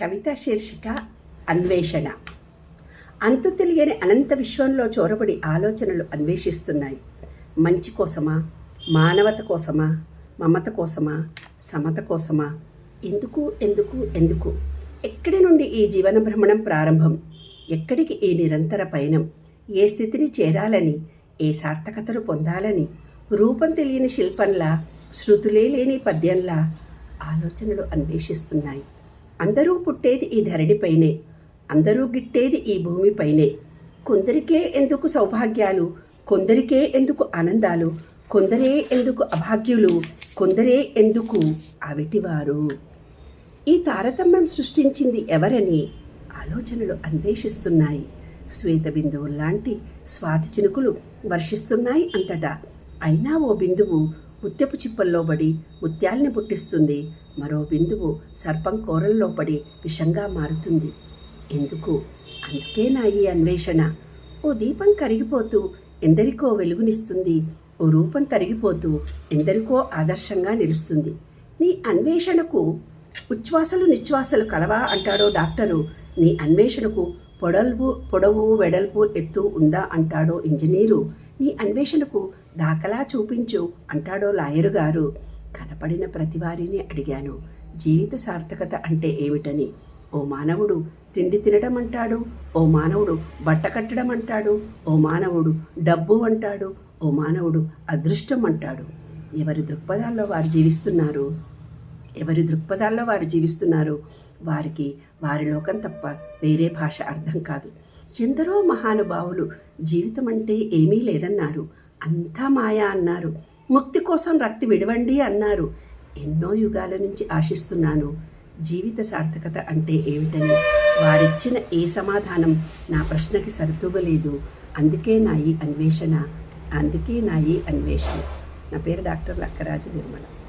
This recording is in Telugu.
కవిత శీర్షిక అన్వేషణ. అంతు తెలియని అనంత విశ్వంలో చొరబడి ఆలోచనలు అన్వేషిస్తున్నాయి. మంచి కోసమా? మానవత కోసమా? మమత కోసమా? సమత కోసమా? ఎందుకు ఎందుకు ఎందుకు? ఎక్కడి నుండి ఈ జీవన భ్రమణం ప్రారంభం? ఎక్కడికి ఈ నిరంతర పయనం? ఏ స్థితిని చేరాలని? ఏ సార్థకతను పొందాలని? రూపం తెలియని శిల్పంలా? శృతులే లేని పద్యంలా? ఆలోచనలు అన్వేషిస్తున్నాయి. అందరూ పుట్టేది ఈ ధరణిపైనే అందరూ గిట్టేది ఈ భూమిపైనే కొందరికే ఎందుకు సౌభాగ్యాలు కొందరికే ఎందుకు ఆనందాలు కొందరే ఎందుకు అభాగ్యులు కొందరే ఎందుకు అవిటివారు ఈ తారతమ్యం సృష్టించింది ఎవరని ఆలోచనలు అన్వేషిస్తున్నాయి. శ్వేత బిందువుల్లాంటి స్వాతి చినుకులు వర్షిస్తున్నాయి అంతటా. అయినా ఓ బిందువు ముత్యపు చిప్పల్లో పడి ముత్యాల్ని పుట్టిస్తుంది. మరో బిందువు సర్పం కోరల్లో పడి విషంగా మారుతుంది. ఎందుకు? అందుకే నా ఈ అన్వేషణ. ఓ దీపం కరిగిపోతూ ఎందరికో వెలుగునిస్తుంది. ఓ రూపం తరిగిపోతూ ఎందరికో ఆదర్శంగా నిలుస్తుంది. నీ అన్వేషణకు ఉచ్ఛ్వాసలు నిశ్వాసలు కలవా అంటాడో డాక్టరు. నీ అన్వేషణకు పొడల్వు పొడవు వెడల్పు ఎత్తు ఉందా అంటాడో ఇంజనీరు నీ అన్వేషణకు దాఖలా చూపించు అంటాడో లాయరు గారు. కనపడిన ప్రతివారిని అడిగాను. జీవిత సార్థకత అంటే ఏమిటని. ఓ మానవుడు తిండి తినడం అంటాడు ఓ మానవుడు బట్ట కట్టడం అంటాడు ఓ మానవుడు డబ్బు అంటాడు ఓ మానవుడు అదృష్టం అంటాడు ఎవరి దృక్పథాల్లో వారు జీవిస్తున్నారు? ఎవరి దృక్పథాల్లో వారు జీవిస్తున్నారు? వారికి వారి లోకం తప్ప వేరే భాష అర్థం కాదు. ఎందరో మహానుభావులు జీవితం అంటే ఏమీ లేదన్నారు. అంతా మాయా అన్నారు. ముక్తి కోసం రక్తి విడవండి అన్నారు. ఎన్నో యుగాల నుంచి ఆశిస్తున్నాను. జీవిత సార్థకత అంటే ఏమిటని. వారిచ్చిన ఏ సమాధానం నా ప్రశ్నకి సరితూగలేదు. అందుకే నా ఈ అన్వేషణ. అందుకే నా ఈ అన్వేషణ. నా పేరు డాక్టర్ లక్కరాజు నిర్మల.